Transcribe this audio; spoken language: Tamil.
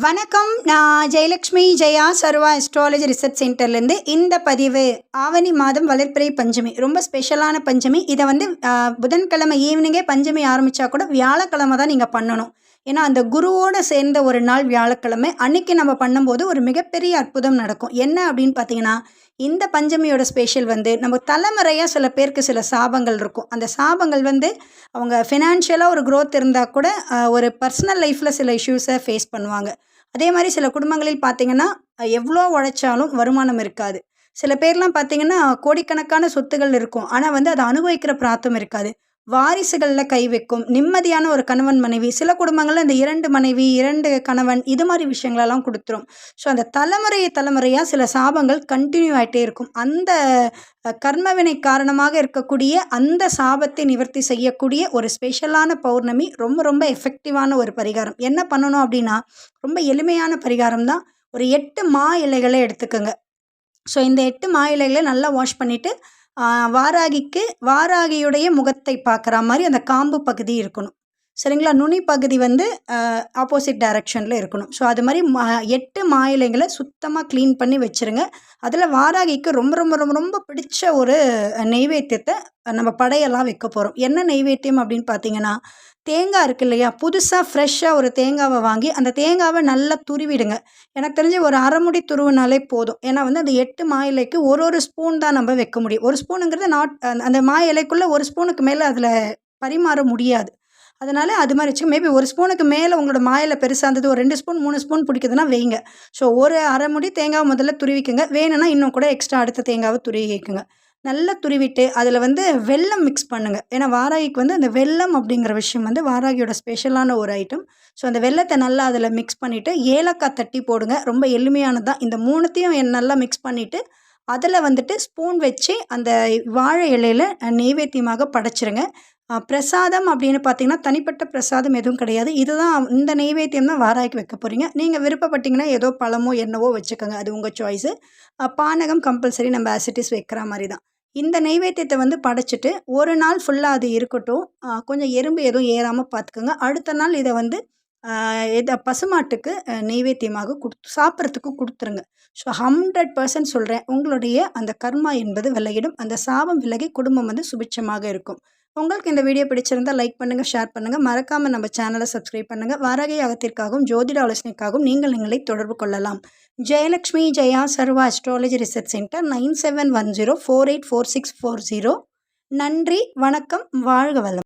வணக்கம். நான் ஜெயலக்ஷ்மி ஜெயா சர்வா அஸ்ட்ராலஜி ரிசர்ச் சென்டர்லேருந்து இந்த பதிவு ஆவணி மாதம் வளர்ப்பிறை பஞ்சமி ரொம்ப ஸ்பெஷலான பஞ்சமி. இதை வந்து புதன்கிழமை ஈவினிங்கே பஞ்சமி ஆரம்பித்தா கூட வியாழக்கிழமை தான் நீங்கள் பண்ணணும். ஏன்னா அந்த குருவோடு சேர்ந்த ஒரு நாள் வியாழக்கிழமை அன்னைக்கு நம்ம பண்ணும்போது ஒரு மிகப்பெரிய அற்புதம் நடக்கும். என்ன அப்படின்னு பார்த்தீங்கன்னா இந்த பஞ்சமியோட ஸ்பெஷல் வந்து நம்ம தலைமுறையாக சில பேருக்கு சில சாபங்கள் இருக்கும். அந்த சாபங்கள் வந்து அவங்க ஃபினான்ஷியலாக ஒரு க்ரோத் இருந்தால் கூட ஒரு பர்சனல் லைஃப்பில் சில இஷ்யூஸை ஃபேஸ் பண்ணுவாங்க. அதே மாதிரி சில குடும்பங்களில் பார்த்தீங்கன்னா எவ்வளோ உழைச்சாலும் வருமானம் இருக்காது. சில பேர்லாம் பார்த்தீங்கன்னா கோடிக்கணக்கான சொத்துகள் இருக்கும். ஆனால் வந்து அதை அனுபவிக்கிற பிராத்தம் இருக்காது. வாரிசுகளில் கை வைக்கும் நிம்மதியான ஒரு கணவன் மனைவி சில குடும்பங்களில் இந்த இரண்டு மனைவி இரண்டு கணவன் இது மாதிரி விஷயங்களெல்லாம் கொடுத்துரும். ஸோ அந்த தலைமுறை தலைமுறையாக சில சாபங்கள் கண்டினியூ ஆகிட்டே இருக்கும். அந்த கர்மவினை காரணமாக இருக்கக்கூடிய அந்த சாபத்தை நிவர்த்தி செய்யக்கூடிய ஒரு ஸ்பெஷலான பௌர்ணமி ரொம்ப ரொம்ப எஃபெக்டிவான ஒரு பரிகாரம். என்ன பண்ணணும் அப்படின்னா ரொம்ப எளிமையான பரிகாரம் தான். ஒரு எட்டு மா இலைகளை எடுத்துக்கோங்க. ஸோ இந்த எட்டு மா இலைகளை நல்லா வாஷ் பண்ணிவிட்டு வாராகிக்கு வாராகியுடைய முகத்தை பார்க்குற மாதிரி அந்த காம்பு பகுதி இருக்கணும். சரிங்களா? நுனி பகுதி வந்து ஆப்போசிட் டைரக்ஷனில் இருக்கணும். ஸோ அது மாதிரி மா எட்டு மாயிலைங்களை சுத்தமாக க்ளீன் பண்ணி வச்சுருங்க. அதில் வாராகிக்கு ரொம்ப ரொம்ப ரொம்ப ரொம்ப பிடிச்ச ஒரு நெய்வேத்தியத்தை நம்ம படையெல்லாம் வைக்க போகிறோம் என்ன நெய்வேத்தியம் அப்படின்னு பார்த்தீங்கன்னா தேங்காய் இருக்கு இல்லையா? புதுசாக ஃப்ரெஷ்ஷாக ஒரு தேங்காவை வாங்கி அந்த தேங்காவை நல்லா துருவிடுங்க. எனக்கு தெரிஞ்சு ஒரு அரை முடி துருவினாலே போதும். ஏன்னா வந்து அந்த எட்டு மா இலைக்கு ஒரு ஒரு ஸ்பூன் தான் நம்ம வைக்க முடியும். ஒரு ஸ்பூனுங்கிறது நாட் அந்த- அந்த மா இலைக்குள்ளே ஒரு ஸ்பூனுக்கு மேலே அதில் பரிமாற முடியாது. அதனால் அது மாதிரி வச்சு மேபி ஒரு ஸ்பூனுக்கு மேலே உங்களோட மாயில பெருசாக இருந்தது ஒரு ரெண்டு ஸ்பூன் மூணு ஸ்பூன் பிடிக்குதுன்னா வைங்க. ஸோ ஒரு அரை முடி தேங்காவை முதல்ல துருவிக்குங்க. வேணும்னா இன்னும் கூட எக்ஸ்ட்ரா அடுத்த தேங்காவை துருவிக்குங்க நல்லா துருவிட்டு அதில் வந்து வெல்லம் மிக்ஸ் பண்ணுங்கள் ஏன்னா வாராகிக்கு வந்து அந்த வெல்லம் அப்படிங்கிற விஷயம் வந்து வாராகியோட ஸ்பெஷலான ஒரு ஐட்டம் ஸோ அந்த வெல்லத்தை நல்லா அதில் மிக்ஸ் பண்ணிவிட்டு ஏலக்காய் தட்டி போடுங்க. ரொம்ப எளிமையானது தான் இந்த மூணுத்தையும் என் நல்லா மிக்ஸ் பண்ணிவிட்டு அதில் வந்துட்டு ஸ்பூன் வச்சு அந்த வாழை இலையில் நெய்வேத்தியமாக படைச்சிருங்க. பிரசாதம் அப்படின்னு பார்த்தீங்கன்னா தனிப்பட்ட பிரசாதம் எதுவும் கிடையாது. இதுதான் இந்த நெய்வேத்தியம் தான் வாராய்க்கு வைக்க போகிறீங்க நீங்கள் விருப்பப்பட்டீங்கன்னா ஏதோ பழமோ என்னவோ வச்சுக்கோங்க. அது உங்கள் சாய்ஸு பானகம் கம்பல்சரி நம்ம ஆசிட்டிஸ் வைக்கிற மாதிரி தான் இந்த நெய்வேத்தியத்தை வந்து படைச்சிட்டு ஒரு நாள் ஃபுல்லாக அது இருக்கட்டும். கொஞ்சம் எறும்பு எதுவும் ஏறாமல் பார்த்துக்கோங்க அடுத்த நாள் இதை வந்து இதை பசுமாட்டுக்கு நெய்வேத்தியமாக கொடுத்து சாப்பிட்றதுக்கு கொடுத்துருங்க. ஸோ ஹண்ட்ரட் பர்சன்ட் சொல்கிறேன் உங்களுடைய அந்த கர்மா என்பது விலகிடும். அந்த சாபம் விலகி குடும்பம் வந்து சுபிட்சமாக இருக்கும். உங்களுக்கு இந்த வீடியோ பிடிச்சிருந்தால் லைக் பண்ணுங்கள் ஷேர் பண்ணுங்கள் மறக்காமல் நம்ம சேனலை சப்ஸ்கிரைப் பண்ணுங்கள் வாரகை அகத்திற்காகவும் ஜோதிட ஆலோசனைக்காகவும் நீங்கள் எங்களை தொடர்பு கொள்ளலாம். Jayalakshmi Jaya Sarva astrology research centre nine seven one zero four eight four six four zero நன்றி வணக்கம் வாழ்க வளம்.